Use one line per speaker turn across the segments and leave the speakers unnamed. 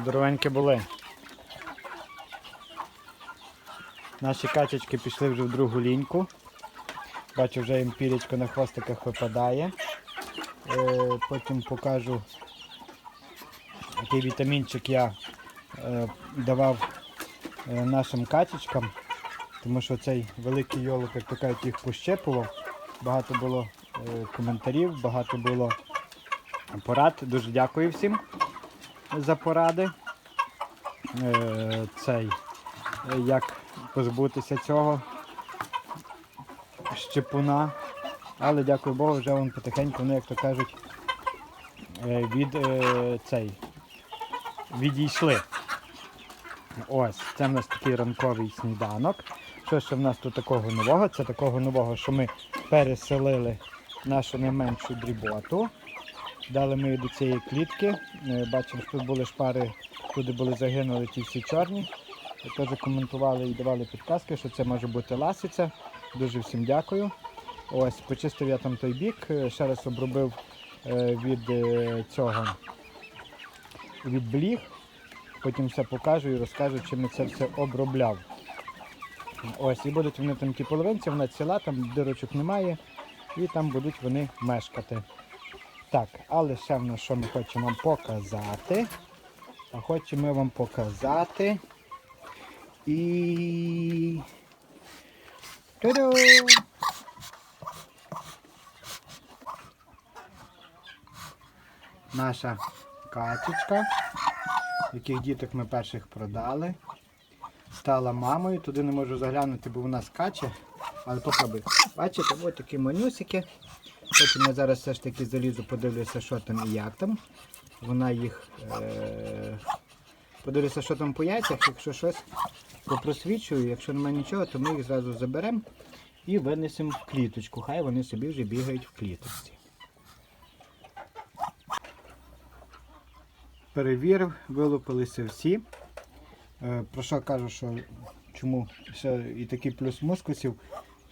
Здоровенькі були. Наші качечки пішли вже в другу ліньку. Бачу, вже їм пірічко на хвостиках випадає. Е, потім покажу, який вітамінчик я е, давав е, нашим качечкам, тому що цей великий йолок, як то кажуть, їх пощепував. Багато було коментарів, багато було порад. Дуже дякую всім за поради. Е, цей, як позбутися цього щепуна. Але дякую Богу, вже вон потихеньку, вони, як то кажуть, е, від е, цей відійшли. Ось, це в нас такий ранковий сніданок. Що ще в нас тут такого нового? Це такого нового, що ми переселили нашу найменшу дріботу. Дали ми до цієї клітки. Е, Бачимо, що тут були шпари, туди були загинули ті всі чорні. Теж коментували і давали підказки, що це може бути ласиця. Дуже всім дякую. Ось, почистив я там той бік, е, ще раз обробив е, від цього від бліг. Потім все покажу і розкажу, чим я це все обробляв. Ось, і будуть вони там ті половинці, вона ціла, там дирочок немає, і там будуть вони мешкати. Так, але ще в що ми хочемо вам показати. А хочемо вам показати. І. Ту-ду! Наша качечка, яких діток ми перших продали. Стала мамою, туди не можу заглянути, бо вона скаче. Але попробуй. Бачите, ось такі манюсики. Потім я зараз все ж таки залізу, подивлюся, що там і як там. Вона їх е- подивлюся, що там по яйцях, якщо щось попросвічую, якщо немає нічого, то ми їх зразу заберемо і винесемо в кліточку. Хай вони собі вже бігають в кліточці. Перевірив, вилупилися всі. Е, Про що кажу, що чому ще і такий плюс мускусів,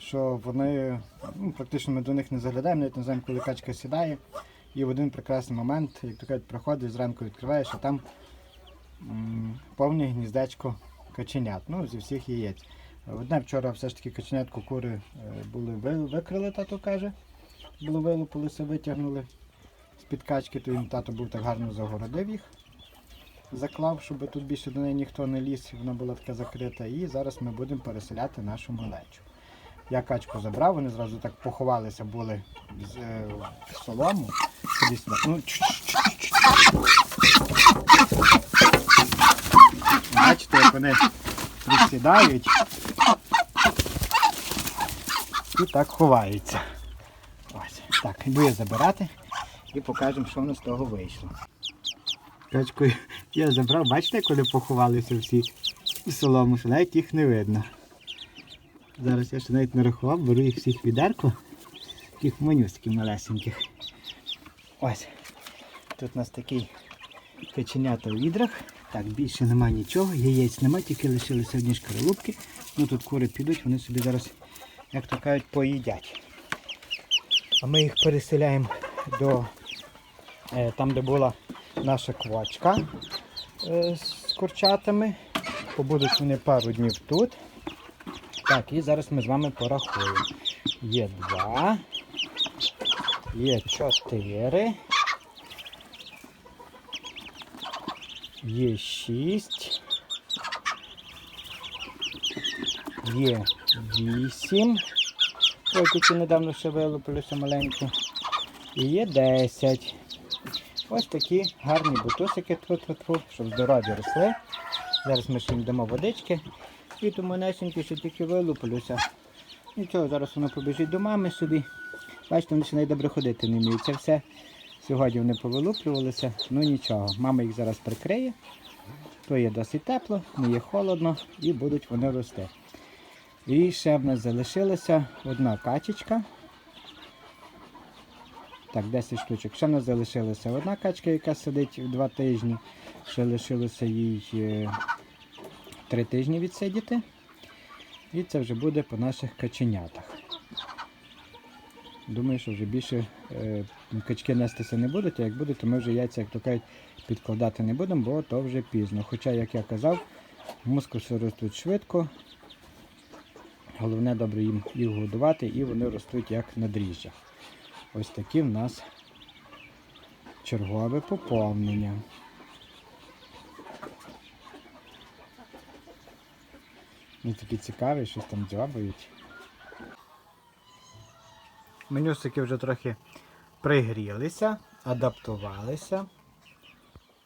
що вони ну, практично ми до них не заглядаємо, навіть не знаємо, коли качка сідає. І в один прекрасний момент, як то кажуть, приходиш, зранку відкриваєш, а там м, повне гніздечко каченят, ну, зі всіх яєць. Одне вчора все ж таки каченятку кури е, були ви- викрили, тато каже. Було вилупилися, витягнули з-під качки, то їм тато був так гарно загородив їх. Заклав, щоб тут більше до неї ніхто не ліз, вона була така закрита. І зараз ми будемо переселяти нашу малечу. Я качку забрав, вони зразу так поховалися, були з, е, солому. Ну, Бачите, як вони присідають і так ховаються. Ось. Так, йду я забирати і покажемо, що в нас з того вийшло. Качку я забрав, бачите, коли поховалися всі солому, що навіть їх не видно. Зараз я ще навіть не рахував, беру їх всіх відерку, таких манюських малесеньких. Ось. Тут у нас такий каченята у відрах. Так, більше нема нічого, яєць нема, тільки лишилися одні шкаралупки. Ну тут кури підуть, вони собі зараз, як то кажуть, поїдять. А ми їх переселяємо до е, там, де була наша квачка е, з курчатами. Побудуть вони пару днів тут. Так, і зараз ми з вами порахуємо. Є два, є чотири, є шість, є вісім. Ой, тільки недавно ще вилупилися маленькі. І є 10. Ось такі гарні бутусики тфу-тфу-тфу, щоб здорові росли. Зараз ми ще їм дамо водички. І тому манесенькі, що тільки вилупилися. Нічого, зараз воно побіжить до мами собі. Бачите, вони ще найдобре ходити не вміють. Це все сьогодні вони повилуплювалися, ну нічого. Мама їх зараз прикриє. То є досить тепло, не є холодно і будуть вони рости. І ще в нас залишилася одна качечка. Так, 10 штучок. Ще в нас залишилася одна качка, яка сидить два тижні. Ще лишилося їй три тижні відсидіти. І це вже буде по наших каченятах. Думаю, що вже більше е, качки нестися не будуть, а як будуть, то ми вже яйця, як то кажуть, підкладати не будемо, бо то вже пізно. Хоча, як я казав, мускуси ростуть швидко. Головне добре їм їх годувати і вони ростуть як на дріжджах. Ось такі в нас чергове поповнення. Вони такі цікаві, щось там дзьобають. Менюсики вже трохи пригрілися, адаптувалися.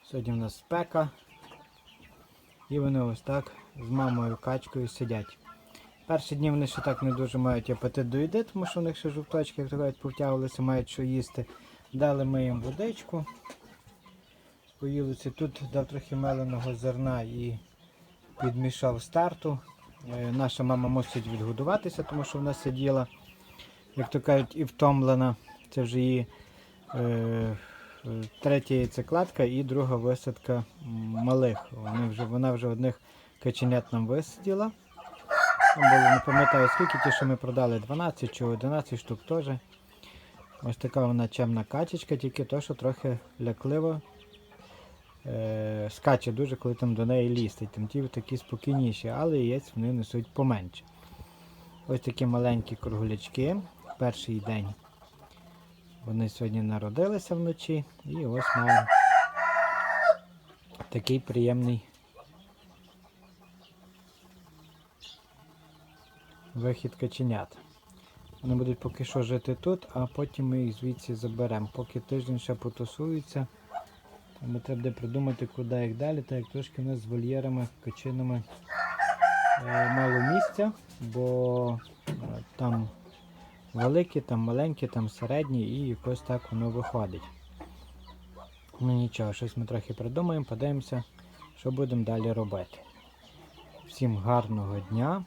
Сьогодні в нас спека. І вони ось так з мамою качкою сидять. Перші дні вони ще так не дуже мають апетит до їди, тому що в них ще жовточки, як кажуть, повтягувалися, мають що їсти. Дали ми їм водичку. Поїлися. Тут дав трохи меленого зерна і підмішав старту. Е, Наша мама мусить відгодуватися, тому що вона сиділа, як то кажуть, і втомлена. Це вже її е, третя яйцекладка і друга висадка малих. Вони вже, вона вже одних каченят нам висадила. Там було, не пам'ятаю скільки, ті, що ми продали, 12 чи 11 штук теж. Ось така вона чемна качечка, тільки то, що трохи лякливо е, скаче дуже, коли там до неї лізти. Там ті такі спокійніші, але яєць вони несуть поменше. Ось такі маленькі круглячки. Перший день вони сьогодні народилися вночі і ось маємо такий приємний вихід каченят. Вони будуть поки що жити тут, а потім ми їх звідси заберемо. Поки тиждень ще потусуються, тому треба буде придумати, куди їх далі, так як трошки у нас з вольєрами, качинами е, мало місця, бо е, там великі, там маленькі, там середні і якось так воно виходить. Ну нічого, щось ми трохи придумаємо, подивимося, що будемо далі робити. Всім гарного дня,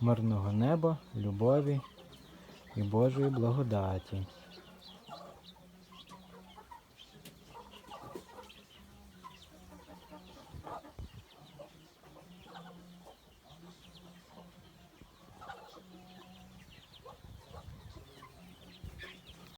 мирного неба, любові і Божої благодаті.